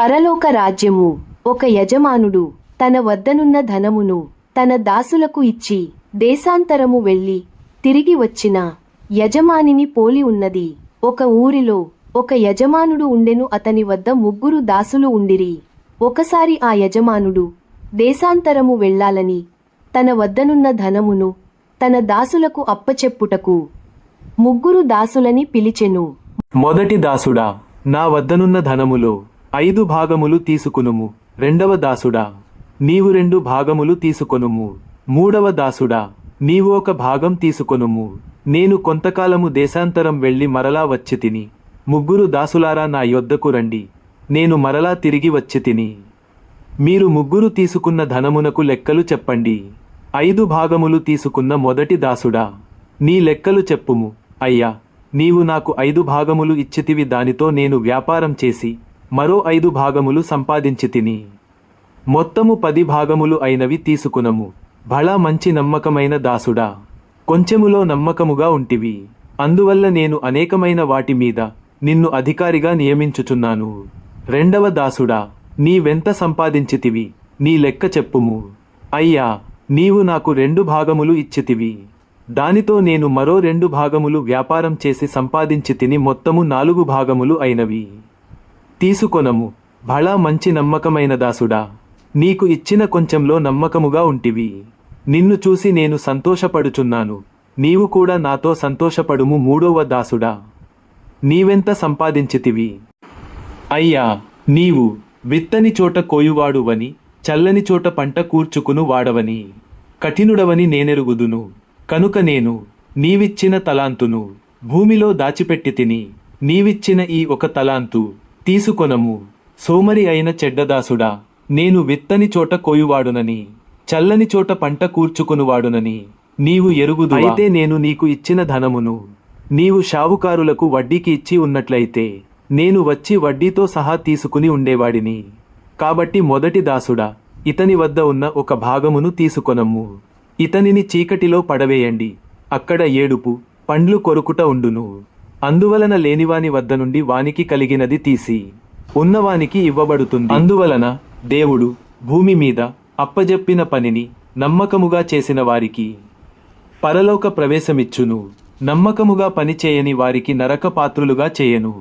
పరలోక రాజ్యము ఒక యజమానుడు తన వద్దనున్న ధనమును తన దాసులకు ఇచ్చి దేశాంతరము వెళ్ళి తిరిగి వచ్చిన యజమానిని పోలి ఉన్నది. ఒక ఊరిలో ఒక యజమానుడు ఉండెను అతని వద్ద ముగ్గురు దాసులు ఉండిరి. ఒకసారి ఆ యజమానుడు దేశాంతరము వెళ్ళాలని తన వద్దనున్న ధనమును తన దాసులకు అప్పచెప్పుటకు ముగ్గురు దాసులని పిలిచెను. మొదటి దాసుడా నా వద్దనున్న ధనములో ఐదు భాగములు తీసుకునుము. రెండవ దాసుడా నీవు రెండు భాగములు తీసుకొనుము. మూడవ దాసుడా నీవు ఒక భాగం తీసుకొనుము. నేను కొంతకాలము దేశాంతరం వెళ్ళి మరలా వచ్చి తిని. ముగ్గురు దాసులారా నా యొద్దకు రండి. నేను మరలా తిరిగి వచ్చి తిని. మీరు ముగ్గురు తీసుకున్న ధనమునకు లెక్కలు చెప్పండి. ఐదు భాగములు తీసుకున్న మొదటి దాసుడా నీ లెక్కలు చెప్పుము. అయ్యా నీవు నాకు ఐదు భాగములు ఇచ్చితివి దానితో నేను వ్యాపారం చేసి మరో ఐదు భాగములు సంపాదించి తిని. మొత్తము పది భాగములు అయినవి తీసుకునము. భళా మంచి నమ్మకమైన దాసుడా. కొంచెములో నమ్మకముగా ఉంటివి. అందువల్ల నేను అనేకమైన వాటి మీద నిన్ను అధికారిగా నియమించుచున్నాను. రెండవ దాసుడా నీవెంత సంపాదించితివి నీ లెక్క చెప్పుము. అయ్యా నీవు నాకు రెండు భాగములు ఇచ్చితివి దానితో నేను మరో రెండు భాగములు వ్యాపారం చేసి సంపాదించి తిని మొత్తము నాలుగు భాగములు అయినవి. తీసుకొనము. భళా మంచి నమ్మకమైన దాసుడా నీకు ఇచ్చిన కొంచెంలో నమ్మకముగా ఉంటివి. నిన్ను చూసి నేను సంతోషపడుచున్నాను. నీవు కూడా నాతో సంతోషపడుము మూడవ దాసుడా. నీవెంత సంపాదించితివి? అయ్యా నీవు విత్తని చోట కోయువాడువని చల్లని చోట పంట కూర్చుకును వాడవని. కఠినుడవని నేనెరుగుదును. కనుక నేను నీవిచ్చిన తలాంతును భూమిలో దాచిపెట్టి తిని నీవిచ్చిన ఈ ఒక తలాంతు తీసుకొనము. సోమరి అయిన చెడ్డదాసుడా నేను విత్తని చోట కోయువాడునని చల్లని చోట పంట కూర్చుకునువాడునని నీవు ఎరుగుదు అయితే నేను నీకు ఇచ్చిన ధనమును నీవు షావుకారులకు వడ్డీకి ఇచ్చి ఉన్నట్లయితే నేను వచ్చి వడ్డీతో సహా తీసుకుని ఉండేవాడిని. కాబట్టి మొదటి దాసుడా ఇతని వద్ద ఉన్న ఒక భాగమును తీసుకొనమ్ము ఇతనిని చీకటిలో పడవేయండి. అక్కడ ఏడుపు పండ్లు కొరుకుట ఉండును. అందువలన లేనివాని వద్ద నుండి వానికి కలిగినది తీసి ఉన్నవానికి ఇవ్వబడుతుంది. అందువలన దేవుడు భూమి మీద అప్పజెప్పిన పనిని నమ్మకముగా చేసిన వారికి పరలోక ప్రవేశమిచ్చును. నమ్మకముగా పనిచేయని వారికి నరక పాత్రులుగా చేయను.